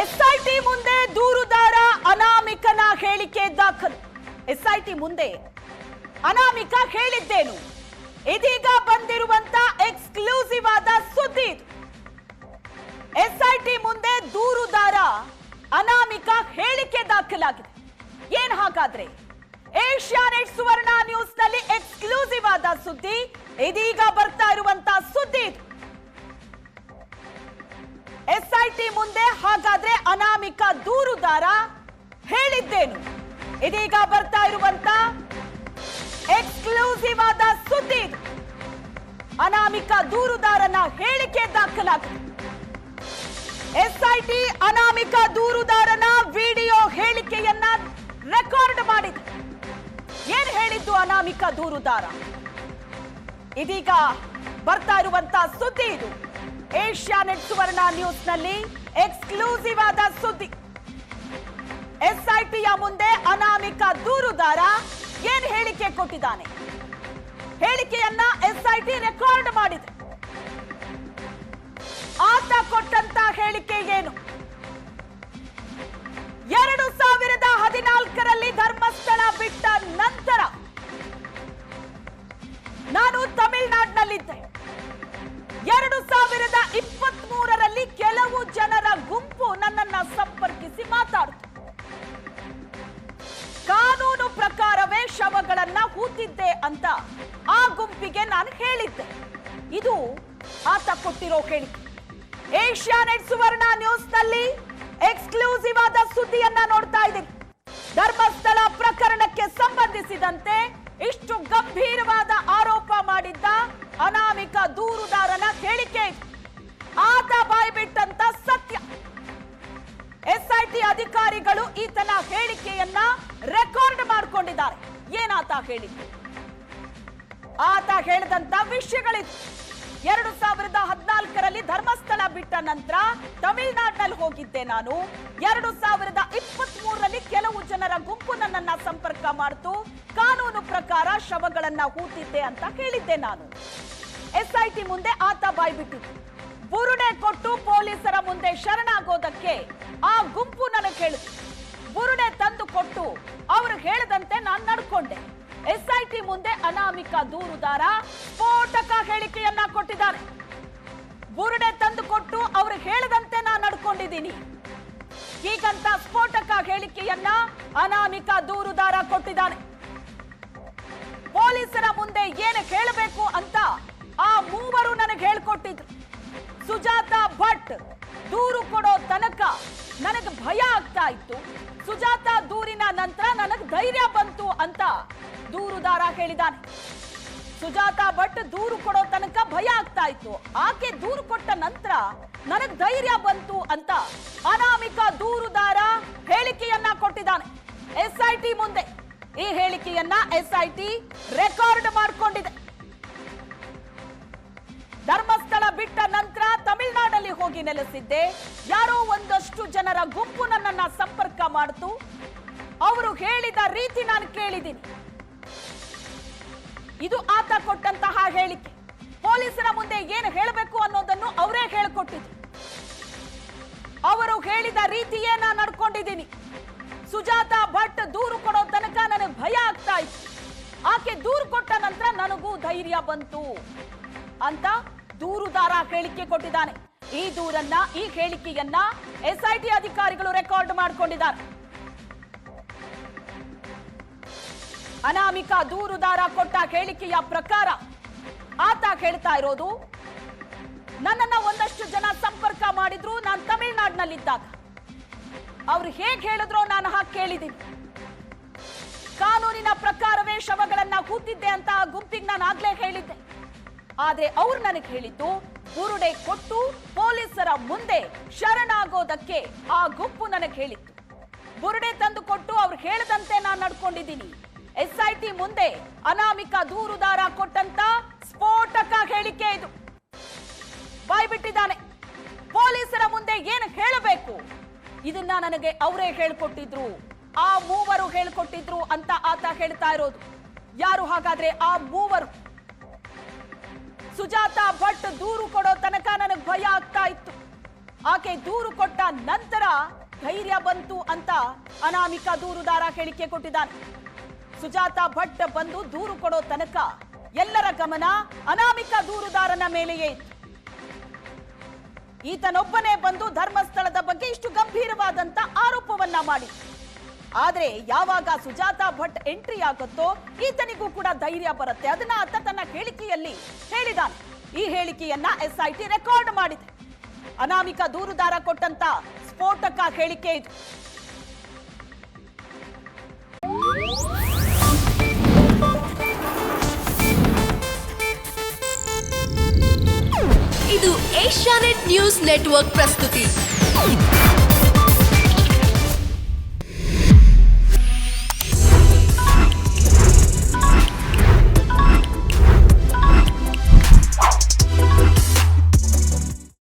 SIT ಮುಂದೆ ದೂರುದಾರ ಅನಾಮಿಕನ ಹೇಳಿಕೆ ದಾಖಲು. ಎಸ್ಐಟಿ ಮುಂದೆ ಅನಾಮಿಕ ಹೇಳಿದ್ದೇನು. ಇದೀಗ ಬಂದಿರುವಂತ ಎಕ್ಸ್ಕ್ಲೂಸಿವ್ ಆದ ಸುದ್ದಿ ಎಸ್ಐಟಿ ಮುಂದೆ ದೂರುದಾರ ಅನಾಮಿಕ ಹೇಳಿಕೆ ದಾಖಲಾಗಿದೆ. ಏನ್ ಹಾಗಾದ್ರೆ? ಏಷ್ಯಾನೆಟ್ ಸುವರ್ಣ ನ್ಯೂಸ್ನಲ್ಲಿ ಎಕ್ಸ್ಕ್ಲೂಸಿವ್ ಆದ ಸುದ್ದಿ ಇದೀಗ ಬರ್ತಾ ಇರುವಂತ ಸುದ್ದಿ ಎಸ್ಐಟಿ ಮುಂದೆ ಹಾಗಾದ್ರೆ ಅನಾಮಿಕ ದೂರುದಾರ ಹೇಳಿದ್ದೇನು. ಇದೀಗ ಬರ್ತಾ ಇರುವಂತ ಎಕ್ಸ್ಕ್ಲೂಸಿವ್ ಆದ ಸುದ್ದಿ ಅನಾಮಿಕ ದೂರುದಾರನ ಹೇಳಿಕೆ ದಾಖಲಾಗಿದೆ. ಎಸ್ಐಟಿ ಅನಾಮಿಕ ದೂರುದಾರನ ವಿಡಿಯೋ ಹೇಳಿಕೆಯನ್ನ ರೆಕಾರ್ಡ್ ಮಾಡಿದೆ. ಏನ್ ಹೇಳಿದ್ದು ಅನಾಮಿಕ ದೂರುದಾರ ಇದೀಗ ಬರ್ತಾ ಇರುವಂತ ಸುದ್ದಿ ಇದು ಏಷ್ಯಾನೆಟ್ ಸುವರ್ಣ ನ್ಯೂಸ್ನಲ್ಲಿ ಎಕ್ಸ್ಕ್ಲೂಸಿವ್ ಆದ ಸುದ್ದಿ. ಎಸ್ಐಟಿಯ ಮುಂದೆ ಅನಾಮಿಕ ದೂರುದಾರ ಏನ್ ಹೇಳಿಕೆ ಕೊಟ್ಟಿದ್ದಾನೆ? ಹೇಳಿಕೆಯನ್ನ ಎಸ್ಐಟಿ ರೆಕಾರ್ಡ್ ಮಾಡಿದೆ. ಆತ ಕೊಟ್ಟಂತ ಹೇಳಿಕೆ ಏನು? ಎರಡು ಸಾವಿರದ ಹದಿನಾಲ್ಕರಲ್ಲಿ ಧರ್ಮಸ್ಥಳ ಬಿಟ್ಟ ನಂತರ ನಾನು ತಮಿಳುನಾಡಿನಲ್ಲಿದ್ದೆ. ಇದು ಆತ ಕೊಟ್ಟಿರೋ ಹೇಳಿಕೆ ಏಷ್ಯಾನೆಟ್ ಸುವರ್ಣ ನ್ಯೂಸ್ನಲ್ಲಿ ಎಕ್ಸ್ಕ್ಲೂಸಿವ್ ಆದ ಸುದ್ದಿಯನ್ನ ನೋಡ್ತಾ ಇದ್ದೀವಿ. ಧರ್ಮಸ್ಥಳ ಪ್ರಕರಣಕ್ಕೆ ಸಂಬಂಧಿಸಿದಂತೆ ಇಷ್ಟು ಗಂಭೀರವಾದ ಆರೋಪ ಮಾಡಿದ್ದ ಅನಾಮಿಕ ದೂರುದಾರನ ಹೇಳಿಕೆ ಆತ ಬಾಯ್ಬಿಟ್ಟಂತ ಸತ್ಯ. ಎಸ್ಐಟಿ ಅಧಿಕಾರಿಗಳು ಈತನ ಹೇಳಿಕೆಯನ್ನ ರೆಕಾರ್ಡ್ ಮಾಡಿಕೊಂಡಿದ್ದಾರೆ. ಏನಾತ ಹೇಳಿಕೆ ಆತ ಹೇಳಿದಂತ ವಿಷಯಗಳಿದು. ಎರಡು ಸಾವಿರದ ಹದಿನಾಲ್ಕರಲ್ಲಿ ಧರ್ಮಸ್ಥಳ ಬಿಟ್ಟ ನಂತರ ತಮಿಳುನಾಡಿನಲ್ಲಿ ಹೋಗಿದ್ದೆ ನಾನು. ಎರಡು ಸಾವಿರದ ಇಪ್ಪತ್ತ್ ಮೂರರಲ್ಲಿ ಕೆಲವು ಜನರ ಗುಂಪು ನನ್ನನ್ನ ಸಂಪರ್ಕ ಮಾಡ್ತು. ಕಾನೂನು ಪ್ರಕಾರ ಶವಗಳನ್ನ ಹೂತಿದ್ದೆ ಅಂತ ಕೇಳಿದ್ದೆ ನಾನು. ಎಸ್ಐಟಿ ಮುಂದೆ ಆತ ಬಾಯ್ಬಿಟ್ಟಿತ್ತು ಬುರುಡೆ ಕೊಟ್ಟು ಪೊಲೀಸರ ಮುಂದೆ ಶರಣಾಗೋದಕ್ಕೆ ಆ ಗುಂಪು ನನಗೆ ಹೇಳಿತು ಬುರುಡೆ ತಂದು ಕೊಟ್ಟು ಅವರು ಹೇಳಿದಂತೆ ನಾನು ನಡ್ಕೊಂಡೆ. ಎಸ್ಐಟಿ ಮುಂದೆ ಅನಾಮಿಕ ದೂರುದಾರ ಸ್ಫೋಟಕ ಹೇಳಿಕೆಯನ್ನ ಕೊಟ್ಟಿದ್ದಾರೆ. ಬುರುಡೆ ತಂದು ಕೊಟ್ಟು ಅವರು ಹೇಳದಂತೆ ನಾನು ನಡ್ಕೊಂಡಿದ್ದೀನಿ. ಹೀಗಂತ ಸ್ಫೋಟಕ ಹೇಳಿಕೆಯನ್ನ ಅನಾಮಿಕ ದೂರುದಾರ ಕೊಟ್ಟಿದ್ದಾನೆ. ಪೊಲೀಸರ ಮುಂದೆ ಏನು ಹೇಳಬೇಕು ಅಂತ ಆ ಮೂವರು ನನಗೆ ಹೇಳ್ಕೊಟ್ಟಿದ್ರು. ಸುಜಾತ ಭಟ್ ದೂರು ಕೊಡೋ ತನಕ ನನಗೆ ಭಯ ಆಗ್ತಾ ಇತ್ತು. ಸುಜಾತ ದೂರಿನ ನಂತರ ನನಗೆ ಧೈರ್ಯ ಬಂತು ಅಂತ ದೂರುದಾರ ಹೇಳಿದಾನೆ. ಸುಜಾತ ಭಟ್ ದೂರು ಕೊಡೋ ತನಕ ಭಯ ಆಗ್ತಾ ಇತ್ತು. ಆಕೆ ದೂರು ಕೊಟ್ಟ ನಂತರ ನನಗ್ ಧೈರ್ಯ ಬಂತು ಅಂತ ಅನಾಮಿಕ ದೂರುದಾರ ಹೇಳಿಕೆಯನ್ನ ಕೊಟ್ಟಿದ್ದಾನೆ ಎಸ್ಐಟಿ ಮುಂದೆ ಈ ಹೇಳಿಕೆಯನ್ನ ಎಸ್ಐಟಿ ರೆಕಾರ್ಡ್ ಮಾಡಿಕೊಂಡಿದೆ. ಧರ್ಮಸ್ಥಳ ಬಿಟ್ಟ ನಂತರ ತಮಿಳುನಾಡಲ್ಲಿ ಹೋಗಿ ನೆಲೆಸಿದ್ದೆ. ಯಾರೋ ಒಂದಷ್ಟು ಜನರ ಗುಂಪು ನನ್ನನ್ನ ಸಂಪರ್ಕ ಮಾಡ್ತು. ಅವರು ಹೇಳಿದ ರೀತಿ ನಾನು ಕೇಳಿದ್ದೀನಿ. ಇದು ಆತ ಕೊಟ್ಟಂತಹ ಹೇಳಿಕೆ. ಪೊಲೀಸರ ಮುಂದೆ ಏನು ಹೇಳಬೇಕು ಅನ್ನೋದನ್ನು ಅವರೇ ಹೇಳಿಕೊಟ್ಟಿದ್ರು. ಅವರು ಹೇಳಿದ ರೀತಿಯೇ ನಾನು ನಡ್ಕೊಂಡಿದ್ದೀನಿ. ಸುಜಾತ ಭಟ್ ದೂರು ಕೊಡೋ ತನಕ ನನಗೆ ಭಯ ಆಗ್ತಾ ಇತ್ತು. ಆಕೆ ದೂರು ಕೊಟ್ಟ ನಂತರ ನನಗೂ ಧೈರ್ಯ ಬಂತು. ಅಂತ ದೂರುದಾರ ಹೇಳಿಕೆ ಕೊಟ್ಟಿದ್ದಾನೆ. ಈ ದೂರನ್ನ, ಈ ಹೇಳಿಕೆಯನ್ನ ಎಸ್ಐಟಿ ಅಧಿಕಾರಿಗಳು ರೆಕಾರ್ಡ್ ಮಾಡಿಕೊಂಡಿದ್ದಾರೆ. ಅನಾಮಿಕ ದೂರುದಾರ ಕೊಟ್ಟ ಹೇಳಿಕೆಯ ಪ್ರಕಾರ ಆತ ಹೇಳ್ತಾ ಇರೋದು, ನನ್ನನ್ನ ಒಂದಷ್ಟು ಜನ ಸಂಪರ್ಕ ಮಾಡಿದ್ರು, ನಾನು ತಮಿಳುನಾಡಿನಲ್ಲಿದ್ದಾಗ. ಅವ್ರು ಹೇಗೆ ಹೇಳಿದ್ರು ನಾನು ಹಾಗೆ ಕೇಳಿದ್ದೀನಿ. ಕಾನೂನಿನ ಪ್ರಕಾರವೇ ಶವಗಳನ್ನ ಕೂತಿದ್ದೆ ಅಂತ ಗುಂಪಿಗೆ ನಾನು ಆಗ್ಲೇ ಹೇಳಿದ್ದೆ. ಆದ್ರೆ ಅವ್ರು ನನಗೆ ಹೇಳಿದ್ದು ಬುರುಡೆ ಕೊಟ್ಟು ಪೊಲೀಸರ ಮುಂದೆ ಶರಣಾಗೋದಕ್ಕೆ ಆ ಗುಂಪು ನನಗೆ ಹೇಳಿತ್ತು. ಬುರುಡೆ ತಂದು ಕೊಟ್ಟು ಅವ್ರು ಹೇಳಿದಂತೆ ನಾನು ನಡ್ಕೊಂಡಿದ್ದೀನಿ. ಎಸ್ಐಟಿ ಮುಂದೆ ಅನಾಮಿಕ ದೂರುದಾರ ಕೊಟ್ಟಂತ ಸ್ಫೋಟಕ ಹೇಳಿಕೆ ಇದು. ಬಾಯ್ಬಿಟ್ಟಿದ್ದಾನೆ. ಪೊಲೀಸರ ಮುಂದೆ ಏನು ಹೇಳಬೇಕು? ಇದನ್ನ ನನಗೆ ಅವರೇ ಹೇಳ್ಕೊಟ್ಟಿದ್ರು. ಆ ಮೂವರು ಹೇಳ್ಕೊಟ್ಟಿದ್ರು ಅಂತ ಆತ ಹೇಳ್ತಾ ಇರೋದು. ಯಾರು ಹಾಗಾದ್ರೆ ಆ ಮೂವರು? ಸುಜಾತ ಭಟ್ ದೂರು ಕೊಡೋ ತನಕ ನನಗೆ ಭಯ ಆಗ್ತಾ ಇತ್ತು. ಆಕೆ ದೂರು ಕೊಟ್ಟ ನಂತರ ಧೈರ್ಯ ಬಂತು ಅಂತ ಅನಾಮಿಕ ದೂರುದಾರ ಹೇಳಿಕೆ ಕೊಟ್ಟಿದ್ದಾನೆ. ಸುಜಾತ ಭಟ್ ಬಂದು ದೂರು ಕೊಡೋ ತನಕ ಎಲ್ಲರ ಗಮನ ಅನಾಮಿಕ ದೂರುದಾರನ ಮೇಲೆಯೇ ಇತ್ತು. ಈತನೊಬ್ಬನೇ ಬಂದು ಧರ್ಮಸ್ಥಳದ ಬಗ್ಗೆ ಇಷ್ಟು ಗಂಭೀರವಾದಂತ ಆರೋಪವನ್ನ ಮಾಡಿ ಆದ್ರೆ ಯಾವಾಗ ಸುಜಾತ ಭಟ್ ಎಂಟ್ರಿ ಆಗುತ್ತೋ ಈತನಿಗೂ ಕೂಡ ಧೈರ್ಯ ಬರುತ್ತೆ. ಅದನ್ನ ಆತ ತನ್ನ ಹೇಳಿಕೆಯಲ್ಲಿ ಹೇಳಿದಾನೆ. ಈ ಹೇಳಿಕೆಯನ್ನ ಎಸ್ಐಟಿ ರೆಕಾರ್ಡ್ ಮಾಡಿದೆ. ಅನಾಮಿಕ ದೂರುದಾರ ಕೊಟ್ಟಂತ ಸ್ಫೋಟಕ ಹೇಳಿಕೆ ಇದು. ಇದು ಏಷ್ಯಾನೆಟ್ ನ್ಯೂಸ್ ನೆಟ್ವರ್ಕ್ ಪ್ರಸ್ತುತಿ.